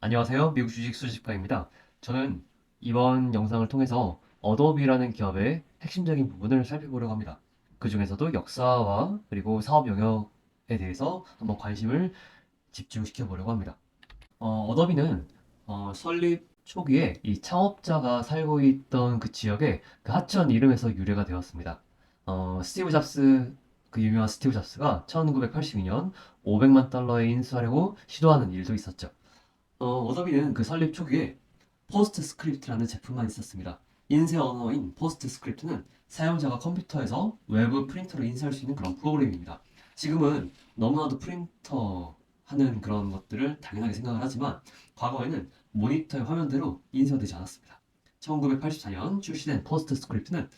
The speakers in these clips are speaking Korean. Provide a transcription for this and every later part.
안녕하세요. 미국 주식 수집가입니다. 저는 이번 영상을 통해서 어도비라는 기업의 핵심적인 부분을 살펴보려고 합니다. 그 중에서도 역사와 그리고 사업 영역에 대해서 한번 관심을 집중시켜 보려고 합니다. 어, 어도비는 어, 설립 초기에 이 창업자가 살고 있던 그 지역의 그 하천 이름에서 유래가 되었습니다. 어, 스티브 잡스, 그 유명한 스티브 잡스가 1982년 500만 달러에 인수하려고 시도하는 일도 있었죠. 어, 어도비는 그 설립 초기에 포스트 스크립트라는 제품만 있었습니다. 인쇄 언어인 포스트 스크립트는 사용자가 컴퓨터에서 외부 프린터로 인쇄할 수 있는 그런 프로그램입니다. 지금은 너무나도 프린터 하는 그런 것들을 당연하게 생각을 하지만 과거에는 모니터의 화면대로 인쇄가 되지 않았습니다. 1984년 출시된 포스트 스크립트는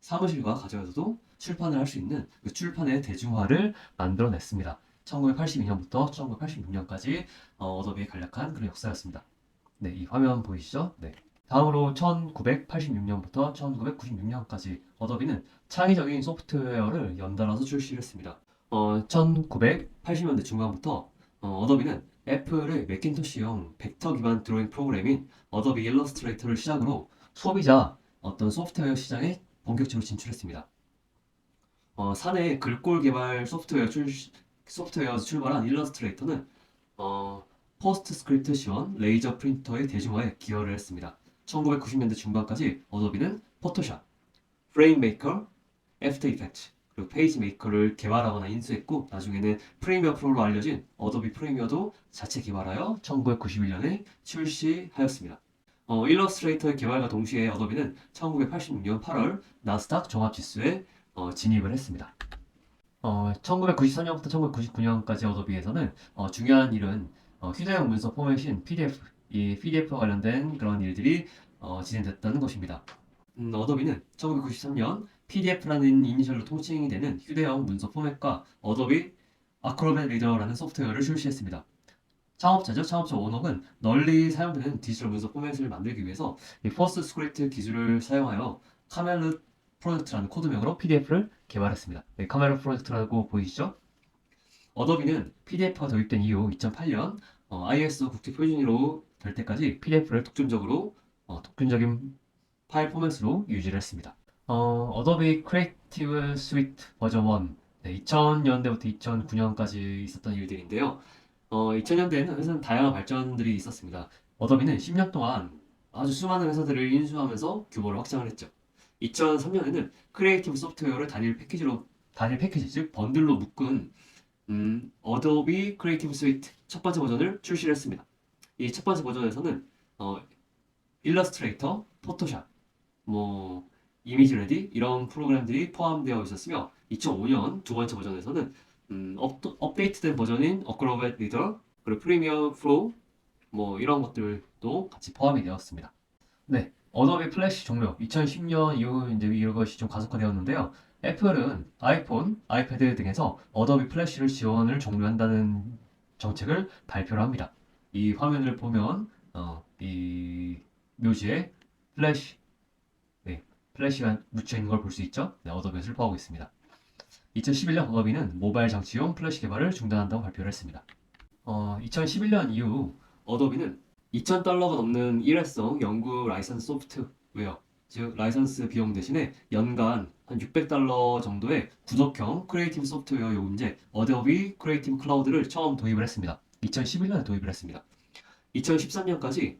사무실과 가정에서도 출판을 할 수 있는 그 출판의 대중화를 만들어냈습니다. 1982년부터 1986년까지 어, 어도비의 간략한 그런 역사였습니다. 네, 이 화면 보이시죠? 네. 다음으로 1986년부터 1996년까지 어도비는 창의적인 소프트웨어를 연달아서 출시를 했습니다. 어, 1980년대 중반부터 어, 어도비는 애플의 매킨토시형 벡터 기반 드로잉 프로그램인 어도비 일러스트레이터를 시작으로 소비자 어떤 소프트웨어 시장에 본격적으로 진출했습니다. 어, 사내 글꼴 개발 소프트웨어 출, 소프트웨어에서 출발한 일러스트레이터는 어, 포스트 스크립트 지원 레이저 프린터의 대중화에 기여를 했습니다. 1990년대 중반까지 어도비는 포토샵, 프레임 메이커, 애프터 이펙트, 그리고 페이지 메이커를 개발하거나 인수했고 나중에는 프리미어 프로로 알려진 어도비 프리미어도 자체 개발하여 1991년에 출시하였습니다. 어, 일러스트레이터의 개발과 동시에 어도비는 1986년 8월 나스닥 종합지수에 어, 진입을 했습니다. 어, 1993년부터 1999년까지 어도비에서는 어, 중요한 일은 어, 휴대용 문서 포맷인 PDF, 이 PDF와 관련된 그런 일들이 어, 진행됐다는 것입니다. 음, 어도비는 1993년 PDF라는 이니셜로 통칭이 되는 휴대용 문서 포맷과 어도비 아크로벳 리더라는 소프트웨어를 출시했습니다. 창업자죠. 창업자 원업은 널리 사용되는 디지털 문서 포맷을 만들기 위해서 이 포스트 스크립트 기술을 사용하여 카멜르 프로젝트라는 코드명으로 PDF를 개발했습니다. 네, 카멜르 프로젝트라고 보이시죠? 어도비는 PDF가 도입된 이후 2008년 어, ISO 국제 표준으로 될 때까지 PDF를 독점적으로 어, 독점적인 파일 포맷으로 유지를 했습니다. 어, 어도비 크리에이티브 스위트 버전 1 네, 2000년대부터 2009년까지 있었던 일들인데요. 어, 2000년대에는 회사는 다양한 발전들이 있었습니다. 어도비는 10년 동안 아주 수많은 회사들을 인수하면서 규모를 확장을 했죠. 2003년에는 크리에이티브 소프트웨어를 단일 패키지로 단일 패키지 즉 번들로 묶은 음, 어도비 크리에이티브 스위트 첫 번째 버전을 출시를 했습니다. 이 첫 번째 버전에서는 어, 일러스트레이터, 포토샵, 뭐 이미지 레디 이런 프로그램들이 포함되어 있었으며 2005년 두 번째 버전에서는 음, 업, 업데이트된 버전인 어크로벳 리더 그리고 프리미어 프로 뭐 이런 것들도 같이 포함이 되었습니다. 네, 어도비 플래시 종료 2010년 이후 이제 이것이 좀 가속화되었는데요. 애플은 아이폰, 아이패드 등에서 어도비 플래시를 지원을 종료한다는 정책을 발표를 합니다. 이 화면을 보면 어, 이 묘지에 플래시, 네, 플래시가 묻혀 있는 걸 볼 수 있죠. 네, 어도비가 슬퍼하고 있습니다. 2011년 어도비는 모바일 장치용 플래시 개발을 중단한다고 발표를 했습니다. 어, 2011년 이후 어도비는 2,000달러가 넘는 일회성 연구 라이선스 소프트웨어, 즉 라이선스 비용 대신에 연간 한 600달러 정도의 구독형 크리에이티브 소프트웨어 요금제 어도비 크리에이티브 클라우드를 처음 도입을 했습니다. 2011년에 도입을 했습니다. 2013년까지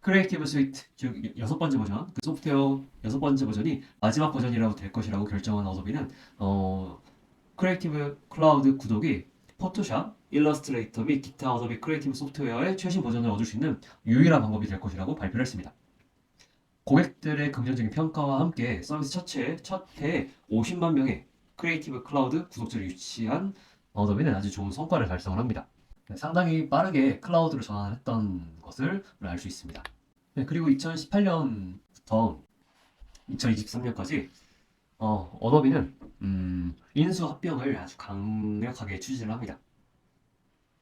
크리에이티브 스위트 즉 여섯 번째 버전 그 소프트웨어 여섯 번째 버전이 마지막 버전이라고 될 것이라고 결정한 어도비는 어, 크리에이티브 클라우드 구독이 포토샵, 일러스트레이터 및 기타 어도비 크리에이티브 소프트웨어의 최신 버전을 얻을 수 있는 유일한 방법이 될 것이라고 발표를 했습니다. 고객들의 긍정적인 평가와 함께 서비스 첫해 첫 해에 50만 명의 크리에이티브 클라우드 구독자를 유치한 어도비는 아주 좋은 성과를 달성을 합니다. 네, 상당히 빠르게 클라우드로 전환했던 것을 알 수 있습니다. 네, 그리고 2018년부터 2023년까지 어, 어도비는 음, 인수 합병을 아주 강력하게 추진을 합니다.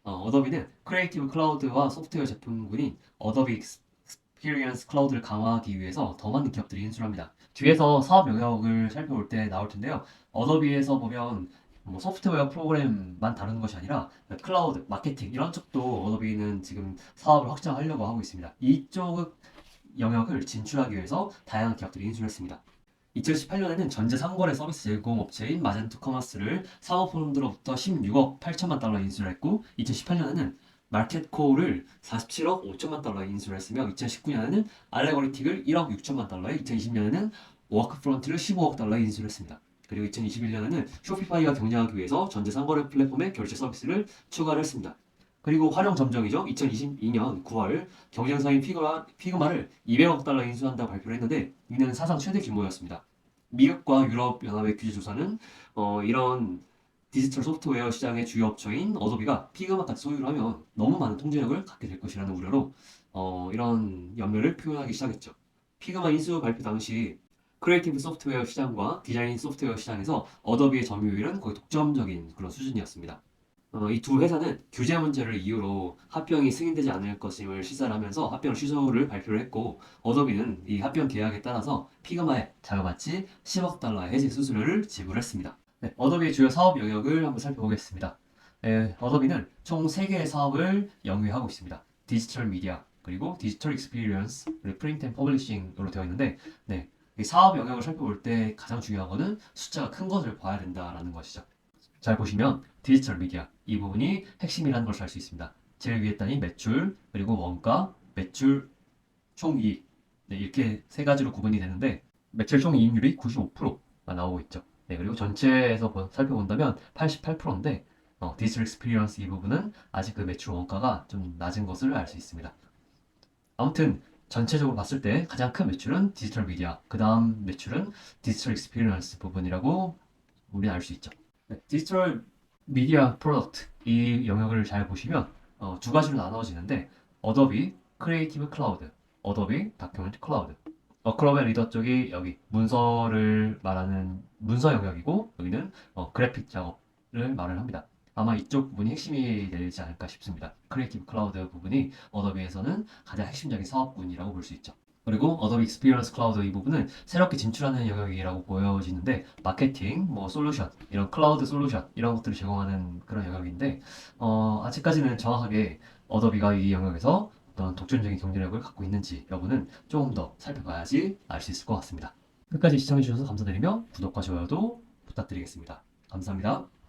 어, 어도비는 크리에이티브 클라우드와 소프트웨어 제품군인 어도비 익스피리언스 클라우드를 강화하기 위해서 더 많은 기업들이 인수를 합니다. 뒤에서 사업 영역을 살펴볼 때 나올 텐데요. 어도비에서 보면 뭐 소프트웨어 프로그램만 다루는 것이 아니라 클라우드, 마케팅 이런 쪽도 어도비는 지금 사업을 확장하려고 하고 있습니다. 이쪽 영역을 진출하기 위해서 다양한 기업들이 인수를 했습니다. 2018년에는 전자 상거래 서비스 제공업체인 마젠토 커머스를 사모펀드로부터 16억 8천만 달러 인수를 했고 2018년에는 마켓코를 47억 5천만 달러에 인수를 했으며 2019년에는 알레고리틱을 1억 6천만 달러에 2020년에는 워크프론트를 15억 달러에 인수를 했습니다. 그리고 2021년에는 쇼피파이가 경쟁하기 위해서 전자 상거래 플랫폼의 결제 서비스를 추가를 했습니다. 그리고 활용 점정이죠. 2022년 9월 경쟁사인 피그마, 피그마를 200억 달러 인수한다고 발표를 했는데 이는 사상 최대 규모였습니다. 미국과 유럽 연합의 규제 조사는 어, 이런 디지털 소프트웨어 시장의 주요 업체인 어도비가 피그마까지 소유를 하면 너무 많은 통제력을 갖게 될 것이라는 우려로 어, 이런 염려를 표현하기 시작했죠. 피그마 인수 발표 당시 크리에이티브 소프트웨어 시장과 디자인 소프트웨어 시장에서 어도비의 점유율은 거의 독점적인 그런 수준이었습니다. 어, 이 두 회사는 규제 문제를 이유로 합병이 승인되지 않을 것임을 시사를 하면서 합병 취소를 발표를 했고 어도비는 이 합병 계약에 따라서 피그마에 자그마치 10억 달러의 해지 수수료를 지불했습니다. 네, 어도비의 주요 사업 영역을 한번 살펴보겠습니다. 네, 어도비는 총 3개의 사업을 영위하고 있습니다. 디지털 미디어, 그리고 디지털 익스피리언스, 그리고 프린트 앤 퍼블리싱으로 되어 있는데 네, 이 사업 영역을 살펴볼 때 가장 중요한 것은 숫자가 큰 것을 봐야 된다라는 것이죠. 잘 보시면 디지털 미디어 이 부분이 핵심이라는 것을 알 수 있습니다. 제일 위에 단위 매출 그리고 원가 매출 총이익 네, 이렇게 세 가지로 구분이 되는데 매출 총이익률이 95%가 나오고 있죠. 네, 그리고 전체에서 보- 살펴본다면 88%인데 어, 디지털 익스피리언스 이 부분은 아직 그 매출 원가가 좀 낮은 것을 알 수 있습니다. 아무튼 전체적으로 봤을 때 가장 큰 매출은 디지털 미디어, 그 다음 매출은 디지털 익스피리언스 부분이라고 우리는 알수 있죠. 네, 디지털 미디어 프로덕트 이 영역을 잘 보시면 어, 두 가지로 나눠지는데 어도비 크리에이티브 클라우드, 어도비 다큐멘트 클라우드. 어크로벤 리더 쪽이 여기 문서를 말하는 문서 영역이고 여기는 어, 그래픽 작업을 말을 합니다. 아마 이쪽 부분이 핵심이 되지 않을까 싶습니다. 크리에이티브 클라우드 부분이 어도비에서는 가장 핵심적인 사업군이라고 볼 수 있죠. 그리고 어도비 익스피리언스 클라우드 이 부분은 새롭게 진출하는 영역이라고 보여지는데 마케팅, 뭐 솔루션, 이런 클라우드 솔루션 이런 것들을 제공하는 그런 영역인데 어, 아직까지는 정확하게 어도비가 이 영역에서 어떤 독점적인 경쟁력을 갖고 있는지 여부는 조금 더 살펴봐야지 알 수 있을 것 같습니다. 끝까지 시청해주셔서 감사드리며 구독과 좋아요도 부탁드리겠습니다. 감사합니다.